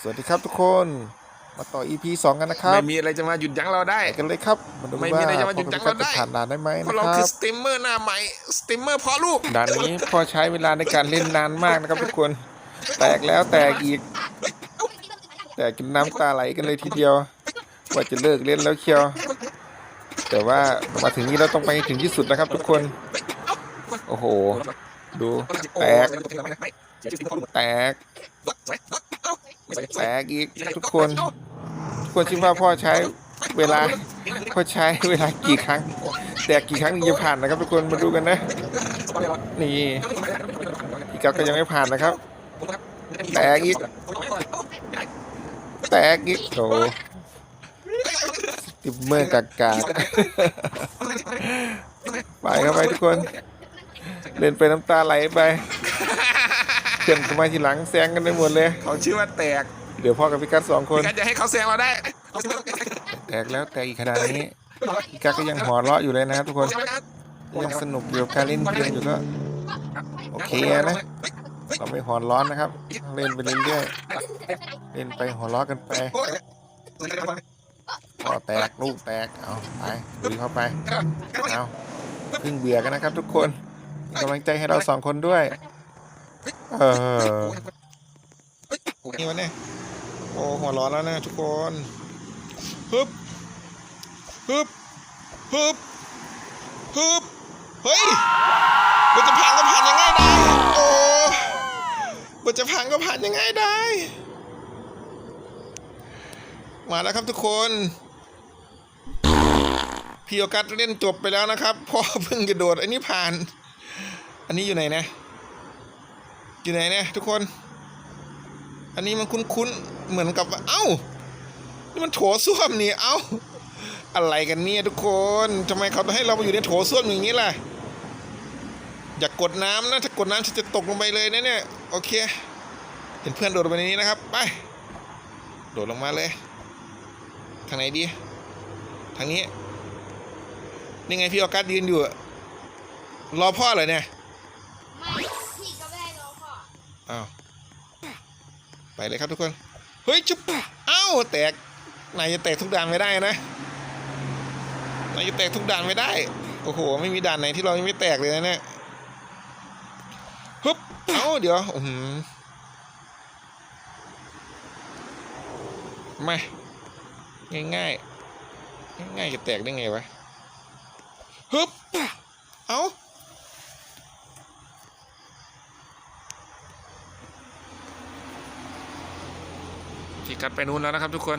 สวัสดีครับทุกคนมาต่อ EP 2 กันนะครับ ไม่มีอะไรจะมาหยุดยั้งเราได้ไปกันเลยครับมาดูไม่ว่ามีอะไรจะมาหยุพ่อดยั้กับงพี่กัเราดได้จะผ่านด่านได้ไหมเพราะนะเราคคืรัอบสตรีมเมอร์หน้าใหม่สตรีมเมอร์พ่อลูกด่านนี้พ่อใช้เวลาในการเล่นนานมากนะครับทุกคน แตกแล้วแตกอีก แตกจนน้ำตาไหลกันเลยทีเดียวว่าจะเลิกเล่นแล้วเชียว แต่ว่ามาถึงนี้เราต้องไปให้ถึงที่สุดนะครับ ทุกคน โอ้โห ดูแตกแตก แตกอีกทุกคนทุกคนคิดว่าพ่อใช้เวลาพ่อใช้เวลากี่ครั้ง แตกกี่ครั้งถึงจะผ่านนะครับ ทุกคนมาดูกันนะ นี่อีกกับก็ยังไม่ผ่านนะครับ แตกอีกแตกอีกโอ้ติมเมอร์กากาไปครับไปทุกคน เล่นไปน้ำตาไหลไป เพื่อนก็มาทีหลังแซงกันไปหมดเลย เขาชื่อว่าแตกเดี๋ยวพ่อกับพี่กัดสองคนพี่กันจะให้เขาแซงเราได้ แตกแล้วแตกอีกขนาดนี้พี่กัดก็ยังหัวเราะอยู่เลยนะครับทุกคนยังสนุกอยู่กับการเล่นเกมอยู่ก็โอเคนะเราไม่หัวร้อนนะครับ เล่นไปเรื่อยๆเล่นไปหัวเราะกันไปพอแตกลูกแตกเอาไปลุยเข้าไปเอาเพิ่งเบื่อกันนะครับทุกคนเป็นกำลังใจให้เราสองคนด้วย เออนี่วันนี้โอ้หัวร้อนแล้วนะทุกคนฮึบฮึบฮึบฮึบเฮ้ยมันจะผ่านก็ผ่านยังไงได้โอ้มันจะผ่านก็ผ่านยังไงได้ มาแล้วครับทุกคนพี่โอกัสเล่นจบไปแล้วนะครับพ่อเพิ่งกระโดดอันนี้ผ่าน อันนี้อยู่ไหนนะ อยู่ไหนเนี่ยทุกคน อันนี้มันคุ้นๆ เหมือนกับว่าเอ้า นี่มันโถส้วมนี่ เอ้า อะไรกันเนี่ยทุกคนทำไมเขาต้องให้เรามาอยู่ในโถส้วมอย่างนี้ล่ะ อย่ากกดน้ำนะ ถ้ากดน้ำฉันจะตกลงไปเลยนะเนี่ย โอเค เห็นเพื่อนโดดลงไปในนี้นะครับ ไป โดดลงมาเลย ทางไหนดี ทางนี้ นี่ไงพี่ออกัสยืนอยู่ รอพ่อเหรอเนี่ย อ้าวไปเลยครับทุกคน เฮ้ยจุ๊บอ้าวแตกนายจะแตกทุกด่านไม่ได้นะนายจะแตกทุกด่านไม่ได้ โอ้โห ไม่มีด่านไหนที่เรายังไม่แตกเลยนะเนี่ยฮึบเอ้าเดี๋ยวอือหือมาง่ายง่ายง่ายจะแตกได้ไงวะฮึบเอ้า พี่กัดไปนู้นแล้วนะครับทุกคน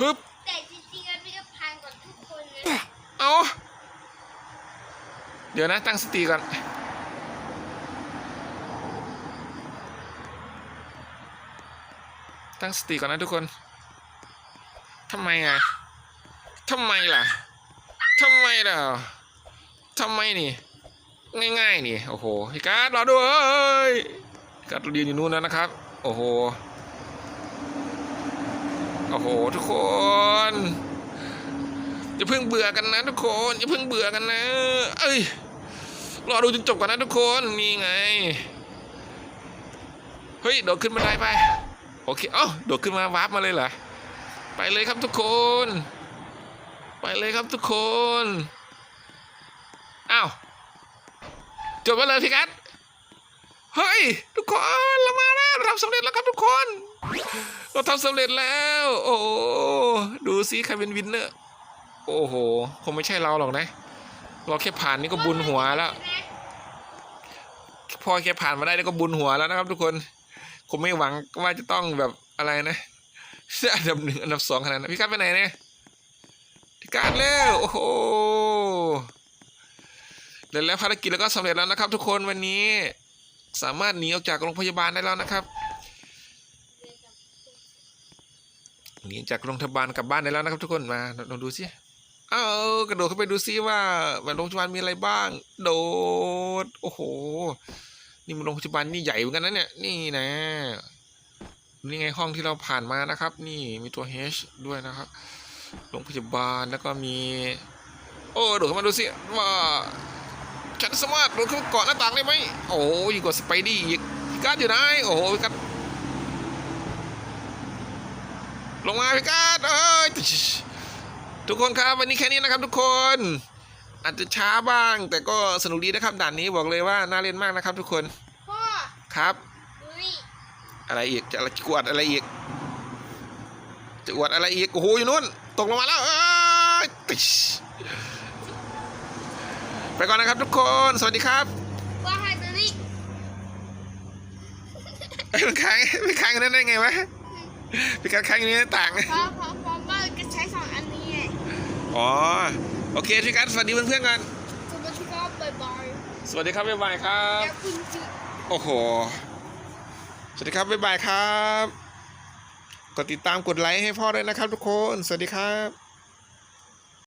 ฮึบแต่จริงๆแล้วพี่ก็พังก่อนทุกคนนะเอาเดี๋ยวนะตั้งสติก่อนตั้งสติก่อนนะทุกคนทำไมอะทำไมล่ะทำไมล่ะทำไมนี่ ง่ายๆนี่ โอ้โหพี่การ์ดรอด้วยพี่การ์ดยืนอยู่นู้นแล้วนะครับ โอ้โหโอ้โหทุกคนอย่าเพิ่งเบื่อกันนะทุกคนอย่าเพิ่งเบื่อกันนะ เอ้ยรอดูจนจบก่อนนะทุกคนนี่ไงเฮ้ยโดดขึ้นมาได้ไปโอเคเอ้าโดดขึ้นมาวาร์ปมาเลยเหรอไปเลยครับทุกคน ไปเลยครับทุกคนอ้าวจบไปเลยพี่กัสเฮ้ยทุกคนเรามาแล้วเราทำสำเร็จแล้วครับทุกคน เราทำสำเร็จแล้ว โอ้ดูซิใครเป็นวินเนอร์โอ้โห คงไม่ใช่เราหรอกนะ เราแค่ผ่านนี่ก็บุญหัวแล้ว พอแค่ผ่านมาได้นี่ก็บุญหัวแล้วนะครับ ทุกคน คงไม่หวังว่าจะต้องแบบอะไรนะอันดับหนึ่งอันดับสองขนาดนั้นพี่กัดไปไหนเนี่ยพี่กัดแล้วโอ้โหแล้วแล้วภารกิจเราก็สำเร็จแล้วนะครับ ทุกคนวันนี้ สามารถหนีออกจากโรงพยาบาลได้แล้วนะครับ หนีจากโรงพยาบาลกลับบ้านได้แล้วนะครับทุกคนมาลองดูสิเอากระโดดเข้าไปดูซิว่าโรงพยาบาลมีอะไรบ้าง โดด โอ้โห นี่มันโรงพยาบาลนี่ใหญ่เหมือนกันนะเนี่ย นี่นะ นี่ไงห้องที่เราผ่านมานะครับ นี่มีตัว H ด้วยนะครับโรงพยาบาลแล้วก็มี โอ้โดดเข้ามาดูสิว่าฉันสามารถโดดเข้าเกาะหน้าต่างได้ไหมโอ้ยกว่าสไปดี้อีกกัดอยู่ไหนโอ้โหพี่กัด ลงมาพี่กัดเอ้ยทุกคนครับวันนี้แค่นี้นะครับทุกคน อาจจะช้าบ้าง แต่ก็สนุกดีนะครับด่านนี้บอกเลยว่าน่าเล่นมากนะครับ ทุกคนพ่อครับดูนี่อะไรอีกจะอะไรกวดอะไรอีกจะอวดอะไรอีกโอ้โหอยู่นู่นตกลงมาแล้วเอ้ยติชไปก่อนนะครับทุกคน สวัสดีครับว่าให้ดูนี่เอ้ยมันค้างมันค้างกันได้ไงวะ พี่การค้างอยู่ในหน้าต่าง เพราะเพราะเพราะว่าก็ใช้สองอันนี้ไงอ๋อ โอเคพี่การสวัสดีเพื่อนๆกัน สมมติก็บ่อยสวัสดีครับบ๊ายบายครัๆบ แล้วคุณจิโอ้โห สวัสดีครับบ๊ายบายครับ กดติดตามกดไลค์ให้พ่อด้วยนะครับทุกคน สวัสดีครับ